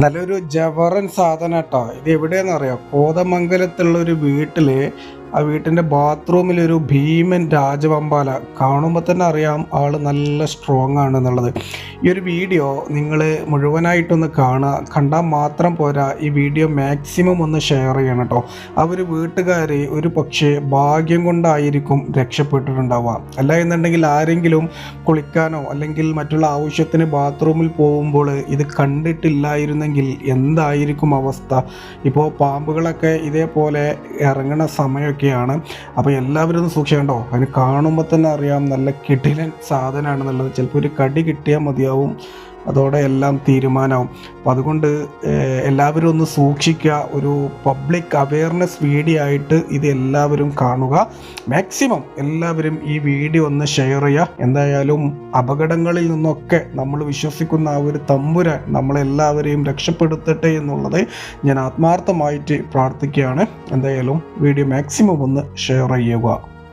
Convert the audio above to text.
നല്ലൊരു ജവറൻ സാധനം കേട്ടോ. ഇത് എവിടെയാണെന്ന് അറിയാം കോതമംഗലത്തുള്ള ഒരു വീട്ടിൽ ആ വീട്ടിന്റെ ബാത്റൂമിൽ ഒരു ഭീമൻ രാജവമ്പാല കാണുമ്പോൾ തന്നെ അറിയാം ആൾ നല്ല സ്ട്രോങ് ആണ് എന്നുള്ളത് ഈ ഒരു വീഡിയോ നിങ്ങൾ മുഴുവനായിട്ടൊന്ന് കാണുക. കണ്ടാൽ മാത്രം പോരാ ഈ വീഡിയോ മാക്സിമം ഒന്ന് ഷെയർ ചെയ്യണം കേട്ടോ ആ ഒരു വീട്ടുകാർ ഒരു പക്ഷേ ഭാഗ്യം കൊണ്ടായിരിക്കും രക്ഷപ്പെട്ടിട്ടുണ്ടാവുക. അല്ല എന്നുണ്ടെങ്കിൽ ആരെങ്കിലും കുളിക്കാനോ അല്ലെങ്കിൽ മറ്റുള്ള ആവശ്യത്തിന് ബാത്റൂമിൽ പോകുമ്പോൾ ഇത് കണ്ടിട്ടില്ലായിരുന്നെങ്കിൽ എന്തായിരിക്കും അവസ്ഥ? ഇപ്പോൾ പാമ്പുകളൊക്കെ ഇതേപോലെ ഇറങ്ങണ സമയമൊക്കെയാണ് അപ്പോൾ എല്ലാവരും ഒന്ന് സൂക്ഷിക്കണ്ടോ അതിന് കാണുമ്പോൾ തന്നെ അറിയാം നല്ല കിടിലൻ സാധനമാണെന്നുള്ളത് ചിലപ്പോൾ ഒരു കടി കിട്ടിയാൽ മതിയാവും. അതോടെ എല്ലാം തീരുമാനമാവും അപ്പോൾ അതുകൊണ്ട് എല്ലാവരും ഒന്ന് സൂക്ഷിക്കുക. ഒരു പബ്ലിക് അവെയർനെസ് വീഡിയോ ആയിട്ട് ഇത് എല്ലാവരും കാണുക. മാക്സിമം എല്ലാവരും ഈ വീഡിയോ ഒന്ന് ഷെയർ ചെയ്യുക. എന്തായാലും അപകടങ്ങളിൽ നിന്നൊക്കെ നമ്മൾ വിശ്വസിക്കുന്ന ആ ഒരു തമ്പുരാൻ നമ്മളെല്ലാവരെയും രക്ഷപ്പെടുത്തട്ടെ എന്നുള്ളത് ഞാൻ ആത്മാർത്ഥമായിട്ട് പ്രാർത്ഥിക്കുകയാണ്. എന്തായാലും വീഡിയോ മാക്സിമം ഒന്ന് ഷെയർ ചെയ്യുക.